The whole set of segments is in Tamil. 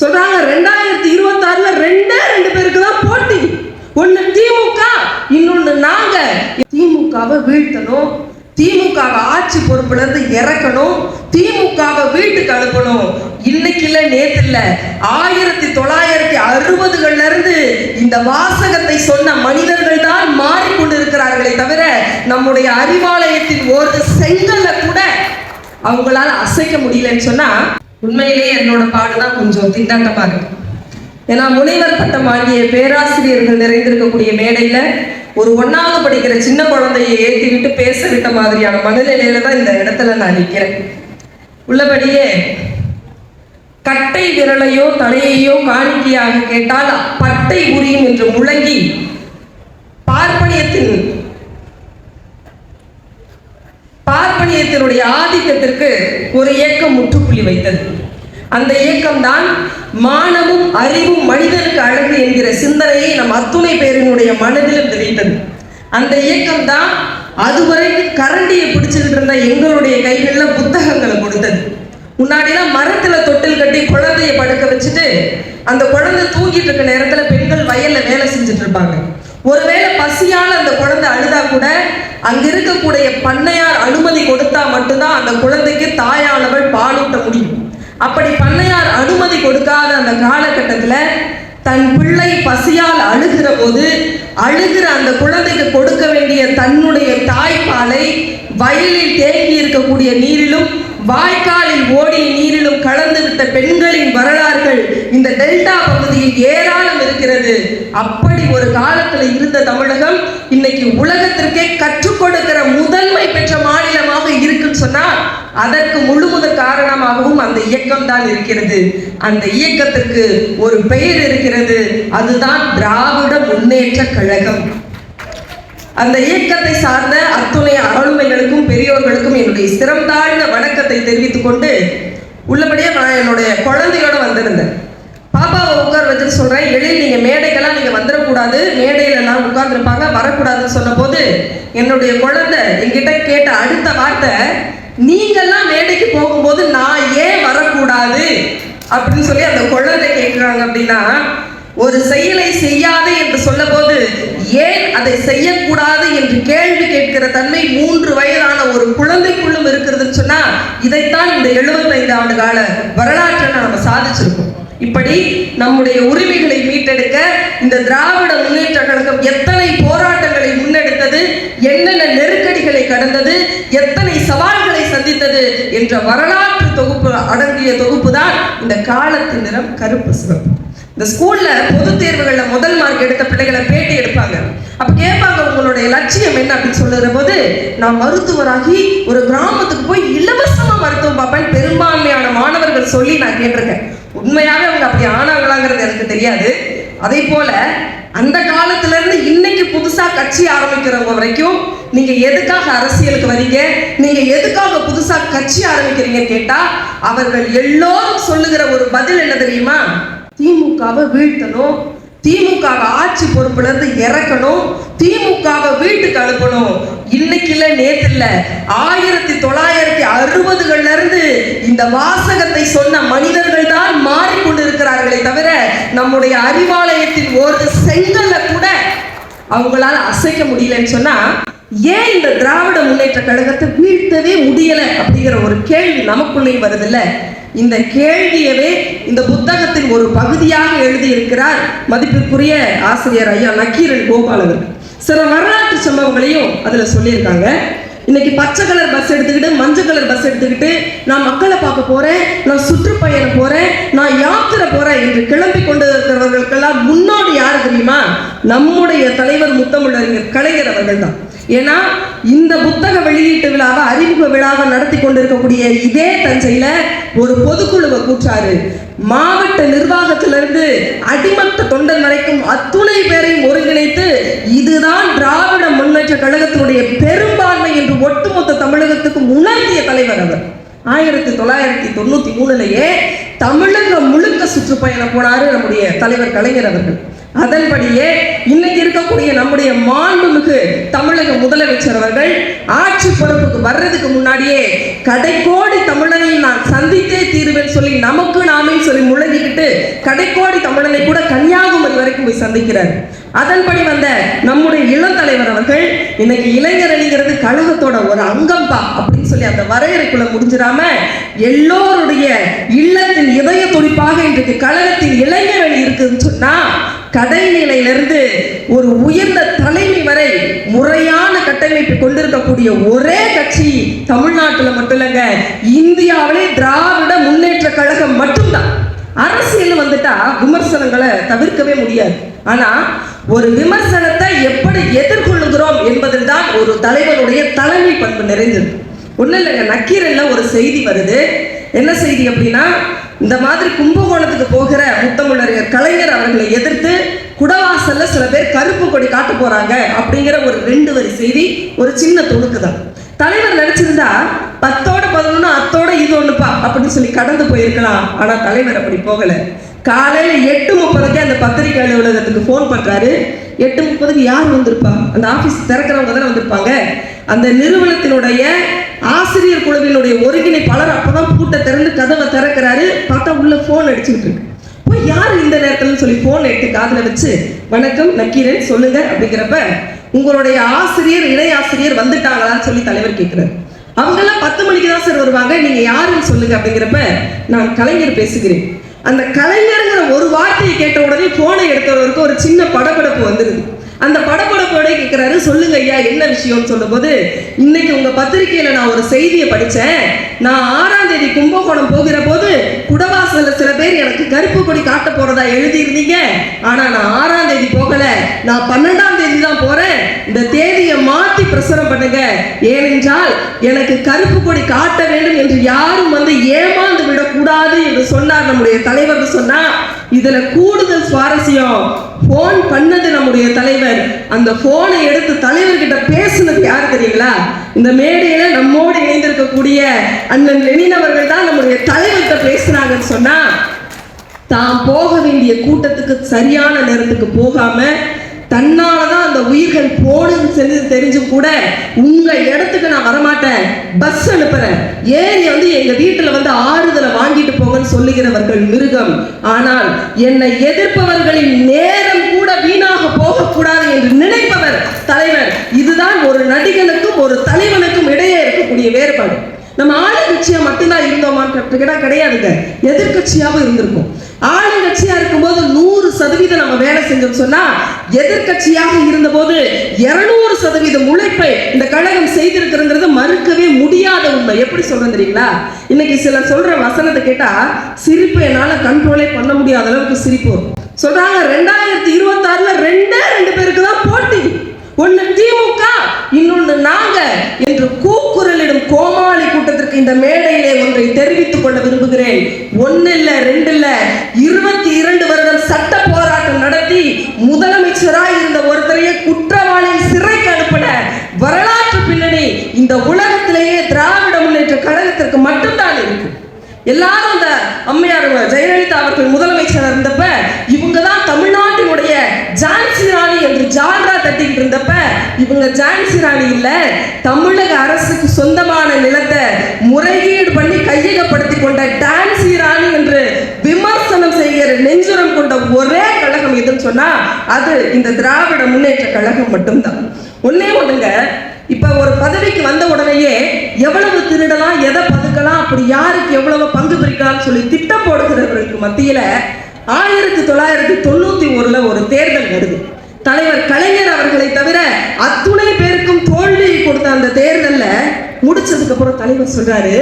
சொல்றாங்க ரெண்டாயிரத்தி இருபத்தி ஆறுல ரெண்டே ரெண்டு பேருக்கு தான் போட்டி. ஒண்ணு திமுக இன்னொன்னு நாங்க. திமுகவை வீழ்த்தணும். திமுகவை ஆட்சி பொறுப்புல இருந்து இறக்கணும். திமுகவை வீட்டுக்கு அனுப்பணும். இன்னைக்கு இல்ல நேத்து இல்ல. ஆயிரத்தி தொள்ளாயிரத்தி அறுபதுகள்ல இருந்து இந்த வாசகத்தை சொன்ன மனிதர்கள் தான் மாறிக்கொண்டிருக்கிறார்களே தவிர நம்முடைய அறிவாலயத்தின் ஒரு செங்கல்ல கூட அவங்களால அசைக்க முடியலன்னு சொன்னா உண்மையிலேயே என்னோட பாடுதான் கொஞ்சம் திண்டாட்டமாக இருக்கு. ஏன்னா முனைவர் பட்டம் வாங்கிய பேராசிரியர்கள் நிறைந்திருக்கக்கூடிய மேடையில ஒரு ஒன்றாவது படிக்கிற சின்ன குழந்தையை ஏற்றி விட்டு பேச விட்ட மாதிரியான மனநிலையில தான் இந்த இடத்துல நான் நிற்கிறேன். உள்ளபடியே கட்டை விரலையோ தலையையோ காணிக்கையாக கேட்டால் பட்டை உரியும் என்று முழங்கி பார்ப்பனியத்தின் பார்ப்பனியத்தினுடைய ஆதிக்கத்திற்கு ஒரு இயக்கம் முற்றுப்புள்ளி வைத்தது. அந்த இயக்கம்தான் மானமும் அறிவும் மனிதனுக்கு அழகு என்கிற சிந்தனையை நம் அத்துணை பேரினுடைய மனதிலும் விதைத்தது அந்த இயக்கம் தான் அதுவரைக்கும் கரண்டியை பிடிச்சுக்கிட்டு இருந்த எங்களுடைய கைகளில் புத்தகங்களை கொடுத்தது. முன்னாடிலாம் மரத்துல தொட்டில் கட்டி குழந்தைய படுக்க வச்சுட்டு அந்த குழந்தை தூங்கிட்டு இருக்க நேரத்துல பெண்கள் வயல்ல வேலை செஞ்சுட்டு இருப்பாங்க. ஒருவேளை பசியால அந்த குழந்தை அழுதா கூட அங்க இருக்கக்கூடிய பண்ணையார் அனுமதி கொடுத்தா மட்டும்தான் அந்த குழந்தைக்கு தாயானவள் பாலூட்ட முடியும். அப்படி பண்ணையார் அனுமதி கொடுக்காத அந்த காலகட்டத்தில் தன் பிள்ளை பசியால் அழுகிற போது அழுகிற அந்த குழந்தைக்கு கொடுக்க வேண்டிய தன்னுடைய தாய்ப்பாலை வயலில் தேங்கி இருக்கக்கூடிய நீரிலும் வாய்க்காலில் ஓடிய நீரிலும் கலந்து விட்ட பெண்களின் வரலாறுகள் இந்த டெல்டா பகுதியில் ஏராளம் இருக்கிறது. அப்படி ஒரு காலத்தில் இருந்த தமிழகம் இன்னைக்கு உலகத்திற்கே கற்றுக் கொடுக்கிற முதன்மை பெற்ற மாநிலமாக இருக்குன்னு சொன்னால் அதற்கு முழுமுத காரணமாகவும் அந்த இயக்கம் தான் இருக்கிறது. அந்த இயக்கத்திற்கு ஒரு பெயர் இருக்கிறது. அதுதான் திராவிட முன்னேற்ற கழகம். அந்த இயக்கத்தை சார்ந்த அத்துணை அருள்மைகளுக்கும் பெரியோர்களுக்கும் என்னுடைய சிரம் தாழ்ந்த வணக்கத்தை தெரிவித்துக் கொண்டு உள்ளபடியே நான் என்னுடைய குழந்தையோட வந்திருந்தேன். பாப்பாவை உட்கார வச்சுட்டு சொல்றேன் எழில் நீங்க மேடைக்கெல்லாம் நீங்க வந்துடக்கூடாது. மேடையில எல்லாம் உட்கார்ந்துருப்பாங்க வரக்கூடாதுன்னு சொன்ன போது என்னுடைய குழந்தை என்கிட்ட கேட்ட அடுத்த வார்த்தை நீங்கெல்லாம் மேடைக்கு போகும்போது நான் ஏன் வரக்கூடாது? அப்படின்னு சொல்லி அந்த குழந்தை கேட்குறாங்க அப்படின்னா ஒரு செயலை செய்யாது என்று சொல்லபோது ஏன் அதை செய்யக்கூடாது என்று கேள்வி கேட்கிற தன்மை மூன்று வயதான ஒரு குழந்தைக்குள்ளும் இருக்கிறதுன்னு சொன்னா இதைத்தான் இந்த 75 ஆண்டு கால வரலாற்றை நம்ம சாதிச்சிருக்கோம். இப்படி நம்முடைய உரிமைகளை மீட்டெடுக்க இந்த திராவிட முன்னேற்ற கழகம் எத்தனை போராட்ட என்னென்ன நெருக்கடிகளை கடந்தது எத்தனை சவால்களை சந்தித்தது என்ற வரலாற்று தொகுப்பு அடங்கிய தொகுப்பு தான் இந்த காலத்தின் நிறம் கருப்பு சிவப்பு. இந்த ஸ்கூல்ல பொது தேர்வுகள்ல முதல் மார்க் எடுத்த பிள்ளைகளை பேட்டி எடுப்பாங்க. அப்ப கேட்பாங்க உங்களுடைய லட்சியம் என்ன? அப்படின்னு சொல்லுற போது நான் மருத்துவராகி ஒரு கிராமத்துக்கு போய் இலவசமா மருத்துவம் பார்ப்பேன். பெரும்பான்மையான மாணவர்கள் சொல்லி நான் கேட்டிருக்கேன். உண்மையாவே அவங்க அப்படி ஆனாங்களாங்கிறது எனக்கு தெரியாது. அதே போல அந்த காலத்துல இருந்து இன்னைக்கு புதுசா கட்சி ஆரம்பிக்கிறவங்க வரைக்கும் நீங்க எதுக்காக அரசியலுக்கு வரீங்க? நீங்க எதுக்காக புதுசா கட்சி ஆரம்பிக்கிறீங்கன்னு கேட்டா அவர்கள் எல்லோரும் சொல்லுகிற ஒரு பதில் என்ன தெரியுமா? திமுகவை வீழ்த்தணும். திமுகவை ஆட்சி பொறுப்புல இருந்து இறக்கணும். திமுகவை வீட்டுக்கு அனுப்பணும். இன்னைக்கு இல்ல நேத்து இல்ல ஆயிரத்தி தொள்ளாயிரத்தி அறுபதுகள்ல இருந்து இந்த வாசகத்தை சொன்ன மனிதர்கள் தான் மாறிக்கொண்டிருக்கிறார்களே தவிர நம்முடைய அறிவாலயத்தின் ஒரு செங்கல்ல கூட அவங்களால அசைக்க முடியலன்னு சொன்னா ஏன் இந்த திராவிட முன்னேற்ற கழகத்தை வீழ்த்தவே முடியல அப்படிங்கிற ஒரு கேள்வி நமக்குள்ளேயும் வருதில்ல. இந்த கேள்வியவே இந்த புத்தகத்தின் ஒரு பகுதியாக எழுதியிருக்கிறார் மதிப்பிற்குரிய ஆசிரியர் ஐயா நக்கீரன் கோபால் அவர்கள். சில வரலாற்று சம்பவங்களையும் அதில் சொல்லியிருக்காங்க. இன்னைக்கு பச்சை கலர் பஸ் எடுத்துக்கிட்டு மஞ்சள் கலர் பஸ் எடுத்துக்கிட்டு நான் மக்களை பார்க்க போறேன் நான் சுற்றுப்பயணம் போறேன் நான் யாத்திரை போறேன் என்று கிளம்பி கொண்டு இருக்கிறவர்களுக்கெல்லாம் முன்னோடி யார் தெரியுமா? நம்முடைய தலைவர் முத்தமிழறிஞர் கலைஞர் அவர்கள் தான் ஏன்னா இந்த புத்தக வெளியீட்டு விழாவை அறிமுக விழாவை நடத்தி கொண்டிருக்கக்கூடிய இதே தஞ்சையில ஒரு பொதுக்குழுவை கூற்றாரு. மாவட்ட நிர்வாகத்திலிருந்து அடிமட்ட தொண்டன் வரைக்கும் அத்துணை பேரையும் ஒருங்கிணைத்து இதுதான் திராவிட முன்னேற்ற கழகத்தினுடைய பெரும்பான்மை என்று ஒட்டுமொத்த தமிழகத்துக்கும் உணர்த்திய தலைவர் அவர். ஆயிரத்தி தொள்ளாயிரத்தி தொண்ணூத்தி மூணுலயே தமிழகம் முழுக்க சுற்றுப்பயணம் போனாரு நம்முடைய தலைவர் கலைஞர் அவர்கள். அதன்படியே இன்னைக்கு இருக்கக்கூடிய நம்முடைய மாண்புமிகு தமிழக முதலமைச்சர் அவர்கள் ஆட்சி பொறுப்புக்கு வர்றதுக்கு முன்னாடியே கடைக்கோடி தமிழனை நான் சந்தித்தே தீருவேன் சொல்லி நமக்கு நாமே சொல்லி முழங்கிக்கிட்டு கடைக்கோடி தமிழனை கூட கன்னியாகுமரி வரைக்கும் போய் சந்திக்கிறார். அதன்படி வந்த நம்முடைய இளம் தலைவர் அவர்கள் இன்னைக்கு இளைஞர் அணிங்கிறது கழகத்தோட ஒரு அங்கம்பா அப்படின்னு சொல்லி அந்த வரையறைக்குள்ள முடிஞ்சிடாம எல்லோருடைய இல்லத்தின் இதய துடிப்பாக இன்றைக்கு கழகத்தின் இளைஞர் அணி இருக்குதுன்னு சொன்னா கடைநிலையிலிருந்து ஒரு உயர்ந்த தலைமை வரை முறையான கட்டமைப்பு கொண்டிருக்கக்கூடிய ஒரே கட்சி தமிழ்நாட்டில் மட்டும் இல்லைங்க இந்தியாவிலே திராவிட முன்னேற்ற கழகம் மட்டும்தான். அரசியல் வந்துட்டா விமர்சனங்களை தவிர்க்கவே முடியாது. ஆனா ஒரு விமர்சனத்தை எப்படி எதிர்கொள்ளுகிறோம் என்பதில் தான் ஒரு தலைவருடைய தலைமை பண்பு நிறைந்தது. ஒன்றும் இல்லைங்க நக்கீரல்ல ஒரு செய்தி வருது. என்ன செய்தி அப்படின்னா இந்த மாதிரி கும்பகோணத்துக்கு போகிற முத்தமிழறிஞர் கலைஞர் அவர்களை எதிர்த்து குடவாசல்ல சில பேர் கருப்பு கொடி காட்ட போறாங்க அப்படிங்கிற ஒரு ரெண்டு வரி செய்தி ஒரு சின்ன துணுக்கு தான். தலைவர் நினைச்சிருந்தா பத்தோட பதினொன்று அத்தோட இது ஒண்ணுப்பா அப்படின்னு சொல்லி கடந்து போயிருக்கலாம். ஆனா தலைவர் அப்படி போகல. காலையில எட்டு முப்பதுக்கு அந்த பத்திரிகை அலுவலகத்துக்கு ஃபோன் பண்றாரு. எட்டு முப்பதுக்கு யார் வந்திருப்பா? அந்த ஆபீஸ் திறக்கிறவங்க தானே வந்திருப்பாங்க. அந்த நிறுவனத்தினுடைய ஆசிரியர் குழுவினுடைய ஒருங்கிணைப்பாளர் அப்பதான் பூட்டை திறந்து கதவை திறக்கிறாரு. பார்த்தா உள்ள ஃபோன் அடிச்சுக்கிட்டு இருக்கு. போய் யார் இந்த நேரத்தில் சொல்லி ஃபோன் எடுத்து காதில் வச்சு வணக்கம் நக்கீரன் சொல்லுங்க அப்படிங்கிறப்ப உங்களுடைய ஆசிரியர் இணை ஆசிரியர் வந்துட்டாங்களான்னு சொல்லி தலைவர் கேட்கிறாரு அவங்கெல்லாம் பத்து மணிக்கு தான் சார் வருவாங்க நீங்க யாருன்னு சொல்லுங்க அப்படிங்கிறப்ப நான் கலைஞர் பேசுகிறேன். அந்த கலைஞருங்கிற ஒரு வார்த்தையை கேட்ட உடனே போனை எடுத்தவருக்கு ஒரு சின்ன படபடப்பு வந்துருது. அந்த படப்படப்போட கேட்குறாரு சொல்லுங்க ஐயா என்ன விஷயம்னு சொல்லும்போது இன்னைக்கு உங்க பத்திரிக்கையில நான் ஒரு செய்தியை படித்தேன் நான் ஆறாம் தேதி கும்பகோணம் போகிற போது குடவாசல சில பேர் எனக்கு கருப்பு கொடி காட்ட போறதா எழுதியிருந்தீங்க. ஆனா நான் ஆறாம் தேதி போகல. நான் பன்னெண்டாம் தேதி தான் போறேன். இந்த தேதியை மாற்றி பிரசுரம் பண்ணுங்க. ஏனென்றால் எனக்கு கருப்பு கொடி காட்ட வேண்டும் என்று யாரும் வந்து ஏமாந்து விடக்கூடாது என்று சொன்னார் நம்முடைய தலைவர் சொன்னா. இதுல கூடுதல் சுவாரஸ்யம் போன் பண்ணது நம்முடைய தலைவர். அந்த போனை எடுத்து தலைவர்கிட்ட பேசுனது யார் தெரியுங்களா? இந்த மேடையில நம்மோடு இணைந்திருக்கக்கூடிய அண்ணன் லெனின் அவர்கள் தான் நம்முடைய தலைவர்கிட்ட பேசுனாங்கன்னு சொன்னா தான் போக வேண்டிய கூட்டத்துக்கு சரியான நேரத்துக்கு போகாம தன்னால தான் அந்த உயிர்கள் போடுன்னு சொல்லி தெரிஞ்சும் கூட உங்க இடத்துக்கு நான் வரமாட்டேன். பஸ் அனுப்புறேன். ஏறி வந்து எங்க வீட்டுல வந்து ஆறுதலை வாங்கிட்டு போங்கன்னு சொல்லுகிறவர்கள் மிருகம். ஆனால் என்னை எதிர்ப்பவர்களின் நேரம் கூட வீணாக போகக்கூடாது என்று நினைப்பவர் தலைவர். இதுதான் ஒரு நடிகனுக்கும் ஒரு தலைவனுக்கும் இடையே இருக்கக்கூடிய வேறுபாடு. நம்ம ஆளுங்கட்சியா மட்டும்தான் இருந்தோமான்னு கேட்டா கிடையாதுங்க. எதிர்கட்சியாவும் இருந்திருக்கும். ஆளுங்கட்சியா இருக்கும்போது சதவீதம் நம்ம வேலை செஞ்சோம் சொன்னா எதிர்க்கட்சியாக இருந்தபோது இருநூறு சதவீதம் உழைப்பை இந்த கழகம் செய்திருக்கிறது மறுக்கவே முடியாத உண்மை. எப்படி சொல்றேன் தெரியுங்களா? இன்னைக்கு சிலர் சொல்ற வசனத்தை கேட்டா சிரிப்பு என்னால கண்ட்ரோலே பண்ண முடியாத அளவுக்கு சிரிப்பு வரும். சொல்றாங்க ரெண்டாயிரத்தி இருபத்தி ஆறுல ரெண்டே ரெண்டு பேருக்கு தான் போட்டி. ஒன்னு திமுக இன்னொன்னு நாங்க என்று கூக்குரலிடும் கோமாளி கூட்டத்திற்கு இந்த மேடையிலே ஒன்றை தெரிவித்துக் கொள்ள விரும்புகிறேன். ஒன்னு இல்ல ரெண்டு இல்ல இருபத்தி அவர்களுக்கு மட்டும்தான் இருக்கு. எல்லாரும் அந்த அம்மையார் ஜெயலலிதா அவர்கள் முதலமைச்சர் இருந்தப்ப இவங்க தான் தமிழ்நாட்டினுடைய ஜான்சி ராணி என்று ஜால்ரா தட்டிக்கிட்டு இருந்தப்ப இவங்க ஜான்சி ராணி இல்ல தமிழக அரசுக்கு சொந்தமான நிலத்தை முறைகேடு பண்ணி கையகப்படுத்தி கொண்ட டான்சி ராணி என்று விமர்சனம் செய்கிற நெஞ்சுரம் கொண்ட ஒரே கழகம் எதுன்னு சொன்னா அது இந்த திராவிட முன்னேற்ற கழகம் மட்டும்தான். ஒன்னே ஒண்ணுங்க இப்ப ஒரு பதவிக்கு வந்த உடனேயே எவ்வளவு திருடலாம் எதை பதுக்கலாம் அப்படி யாருக்கு எவ்வளவு பங்கு பிரிக்கலாம்னு சொல்லி திட்டம் போடுகிறவர்களுக்கு மத்தியில ஆயிரத்தி தொள்ளாயிரத்தி தொண்ணூத்தி ஒருல ஒரு தேர்தல் வருது தலைவர் கலைஞர் அவர்களை தவிர அத்துணை பேருக்கும் தோல்வியை கொடுத்த அந்த தேர்தல்ல முடிச்சதுக்கு அப்புறம் தலைவர் சொல்றாரு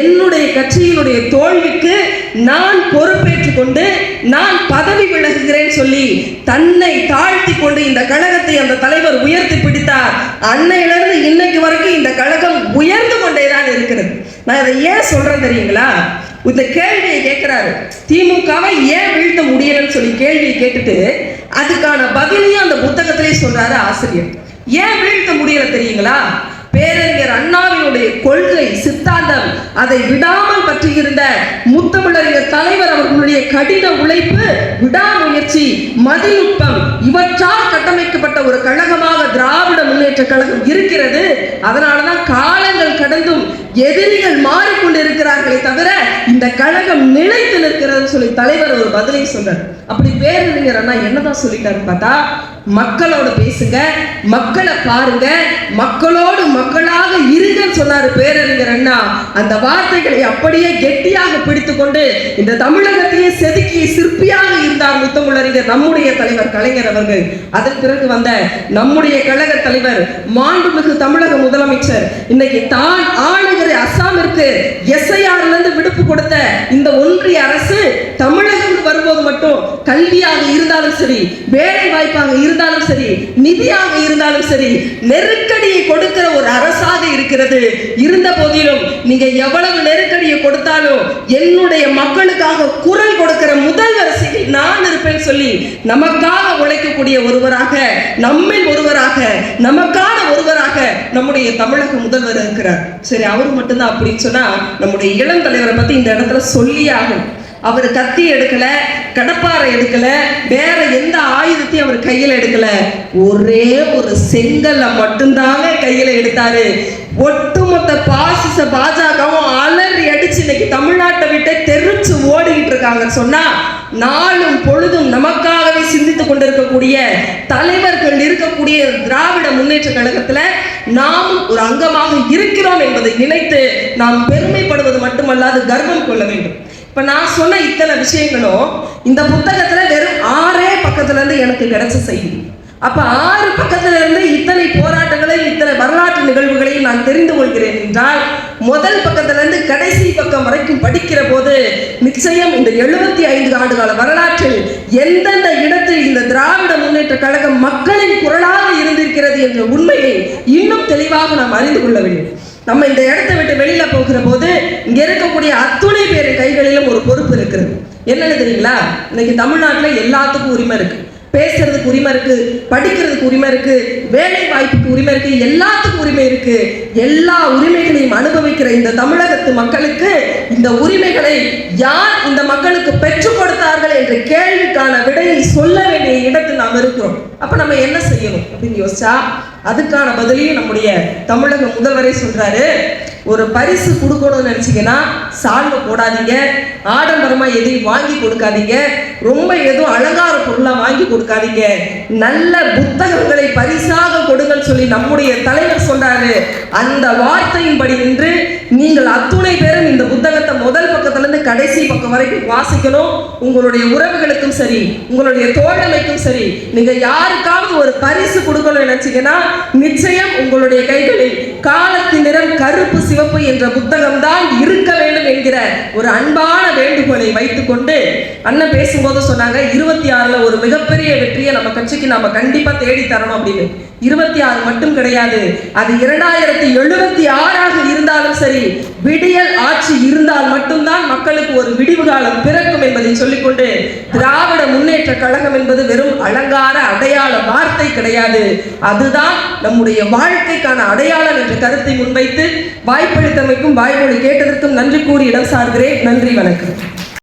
என்னுடைய கட்சியினுடைய தோல்விக்கு நான் பொறுப்பேற்றுக் கொண்டு நான் பதவி விலகுகிறேன் சொல்லி தன்னை தாழ்த்தி கொண்டு இந்த கழகத்தை அந்த தலைவர் உயர்த்தி பிடித்தார். அன்னையிலிருந்து இன்னைக்கு வரைக்கும் இந்த கழகம் உயர்ந்து கொண்டேதான் இருக்கிறது. நான் இதை ஏன் சொல்றேன் தெரியுங்களா? இந்த கேள்வியை கேட்கிறாரு. திமுகவை ஏன் வீழ்த்த முடியலன்னு சொல்லி கேள்வியை கேட்டுட்டு அதுக்கான பதிலையும் அந்த புத்தகத்திலே சொல்றாரு ஆசிரியர். ஏன் வீழ்த்த முடியல தெரியுங்களா? பேரறிஞர் அண்ணாவினுடைய கொள்கை சித்தாந்தம் அதை விடாமல் பற்றியிருந்த முத்தமிழறிஞர் தலைவர் அவர்களுடைய கடின உழைப்பு விடாமுயற்சி மதிநுட்பம் இவற்றால் கட்டமைக்கப்பட்ட ஒரு கழகமாக திராவிட முன்னேற்ற கழகம் இருக்கிறது. அதனாலதான் காலங்கள் கடந்தும் எதிரிகள் மாறிக்கொண்டிருக்கிறார்களே தவிர இந்த கழகம் நிலைத்து நிற்கிறது சொல்லி தலைவர் ஒரு பதிலை சொல்றார் அப்படி பேரறிஞர் அண்ணா என்னதான் சொல்லிட்டாருன்னு பார்த்தா மக்களோட பேசுங்க மக்களை பாருங்க மக்களோடு மக்களாக இருங்கன்னு சொன்னாரு பேரறிஞர் அண்ணா. அந்த வார்த்தைகளை அப்படியே கெட்டியாக பிடித்துக்கொண்டு இந்த தமிழகத்தையே செதுக்கி சிற்பியாக இருந்தார் முத்தமிழறிஞர் நம்முடைய தலைவர் கலைஞர் அவர்கள். அதன் பிறகு வந்த நம்முடைய கழக தலைவர் மாண்புமிகு தமிழக முதலமைச்சர் இன்னைக்கு தான் ஆளுகிற அசாமிற்கு எஸ்ஐஆர்ல இருந்து விடுப்பு கொடுத்த இந்த ஒன்றிய அரசு தமிழகம் வரும்போது மட்டும் கல்வியாக இருந்தாலும் சரி வேலை வாய்ப்பாக இருந்தாலும் இருந்தாலும் சரி நிதியாக இருந்தாலும் சரி நெருக்கடியை கொடுக்கிற ஒரு அரசாக இருக்கிறது. இருந்த போதிலும் நீங்க எவ்வளவு நெருக்கடியை கொடுத்தாலும் என்னுடைய மக்களுக்காக குரல் கொடுக்கிற முதல் வரிசையில் நான் இருப்பேன் சொல்லி நமக்காக உழைக்கக்கூடிய ஒருவராக நம்மில் ஒருவராக நமக்கான ஒருவராக நம்முடைய தமிழக முதல்வர் இருக்கிறார். சரி அவர் மட்டும்தான் அப்படின்னு சொன்னா நம்முடைய இளம் தலைவரை பத்தி இந்த இடத்துல சொல்லியே ஆகும் அவர் கத்தி எடுக்கல கடப்பாரை எடுக்கல வேற எந்த ஆயுதத்தையும் அவர் கையில எடுக்கல. ஒரே ஒரு செங்கல்ல மட்டும்தாங்க கையில எடுத்தாரு. ஒட்டுமொத்த பாசிச பாஜகவும் அலறி அடிச்சு இன்னைக்கு தமிழ்நாட்டை விட்டு தெரிச்சு ஓடிக்கிட்டு இருக்காங்கன்னு சொன்னா நாளும் பொழுதும் நமக்காகவே சிந்தித்துக் கொண்டிருக்கக்கூடிய தலைவர்கள் இருக்கக்கூடிய திராவிட முன்னேற்ற கழகத்துல நாம் ஒரு அங்கமாக இருக்கிறோம் என்பதை நினைத்து நாம் பெருமைப்படுவது மட்டுமல்லாது கர்வம் கொள்ள வேண்டும். இப்ப நான் சொன்ன இத்தனை விஷயங்களும் இந்த புத்தகத்துல வெறும் ஆறே பக்கத்துல இருந்து எனக்கு கிடைச்ச செய்தி. அப்ப ஆறு பக்கத்துல இருந்து இத்தனை போராட்டங்களையும் இத்தனை வரலாற்று நிகழ்வுகளையும் நான் தெரிந்து கொள்கிறேன் என்றால் முதல் பக்கத்துல இருந்து கடைசி பக்கம் வரைக்கும் படிக்கிற போது நிச்சயம் இந்த எழுபத்தி ஐந்து ஆண்டு கால வரலாற்றில் எந்தெந்த இடத்தில் இந்த திராவிட முன்னேற்ற கழகம் மக்களின் குரலாக இருந்திருக்கிறது என்ற உண்மையை இன்னும் தெளிவாக நாம் அறிந்து கொள்ள வேண்டும். நம்ம இந்த இடத்தை விட்டு வெளியில போகிற போது இங்க இருக்கக்கூடிய அத்துணை பேர் கைகளிலும் ஒரு பொறுப்பு இருக்கிறது. என்னன்னு தெரியுங்களா? இன்னைக்கு தமிழ்நாட்டுல எல்லாத்துக்கும் உரிமை இருக்கு. பேசுறதுக்கு உரிமை இருக்கு படிக்கிறதுக்கு உரிமை இருக்கு வேலை வாய்ப்புக்கு உரிமை இருக்கு எல்லாத்துக்கும் உரிமை இருக்கு. எல்லா உரிமைகளையும் அனுபவிக்கிற இந்த தமிழகத்து மக்களுக்கு இந்த உரிமைகளை யார் இந்த மக்களுக்கு பெற்றுக் கொடுத்தார்கள் என்று கே சொல்ல வேண்டிய இடத்தில் நாம் இருக்கிறோம். அப்ப நம்ம என்ன செய்யணும் அப்படின்னு யோசிச்சா அதுக்கான பதிலையும் நம்முடைய தமிழக முதல்வரே சொல்றாரு. ஒரு பரிசு கொடுக்கணும்னு நினைச்சீங்கன்னா சால்வை போடாதீங்க. ஆடம்பரமாக எதையும் வாங்கி கொடுக்காதீங்க. ரொம்ப எதுவும் அலங்கார பொருளாக வாங்கி கொடுக்காதீங்க. நல்ல புத்தகங்களை பரிசாக கொடுங்கள் சொல்லி நம்முடைய தலைவர் சொல்றாரு அந்த வார்த்தையின்படி நின்று நீங்கள் அத்துணை பேரும் இந்த புத்தகத்தை முதல் பக்கத்துலேருந்து கடைசி பக்கம் வரைக்கும் வாசிக்கணும். உங்களுடைய உறவுகளுக்கும் சரி உங்களுடைய தோழமைக்கும் சரி நீங்கள் யாருக்காவது ஒரு பரிசு கொடுக்கணும்னு நினச்சிங்கன்னா நிச்சயம் உங்களுடைய கைகளில் காலத்தின் நிறம் கருப்பு சிவப்பு என்ற புத்தகம் தான் இருக்க வேண்டும் என்கிற ஒரு அன்பான வேண்டுகோளை வைத்துக்கொண்டு அண்ணன் பேசும்போது சொன்னாங்க இருபத்தி ஆறுல ஒரு மிகப்பெரிய வெற்றியை நம்ம கட்சிக்கு நாம கண்டிப்பா தேடி தரணும் அப்படின்னு. இருபத்தி ஆறு மட்டும் கிடையாது அது இரண்டாயிரத்தி எழுபத்தி ஆறாக இருந்தாலும் சரி விடியல் ஆட்சி இருந்தால் மட்டும்தான் மக்களுக்கு ஒரு விடிவு காலம் பிறக்கும் என்பதை சொல்லிக்கொண்டு திராவிட முன்னேற்ற கழகம் என்பது வெறும் அலங்கார அடையாள வார்த்தை கிடையாது. அதுதான் நம்முடைய வாழ்க்கைக்கான அடையாளம் என்ற கருத்தை முன்வைத்து வாய்ப்பளித்தமைக்கும் வாய்மொழி கேட்டதற்கும் நன்றி கூறி இடம் சார்கிறேன். நன்றி வணக்கம்.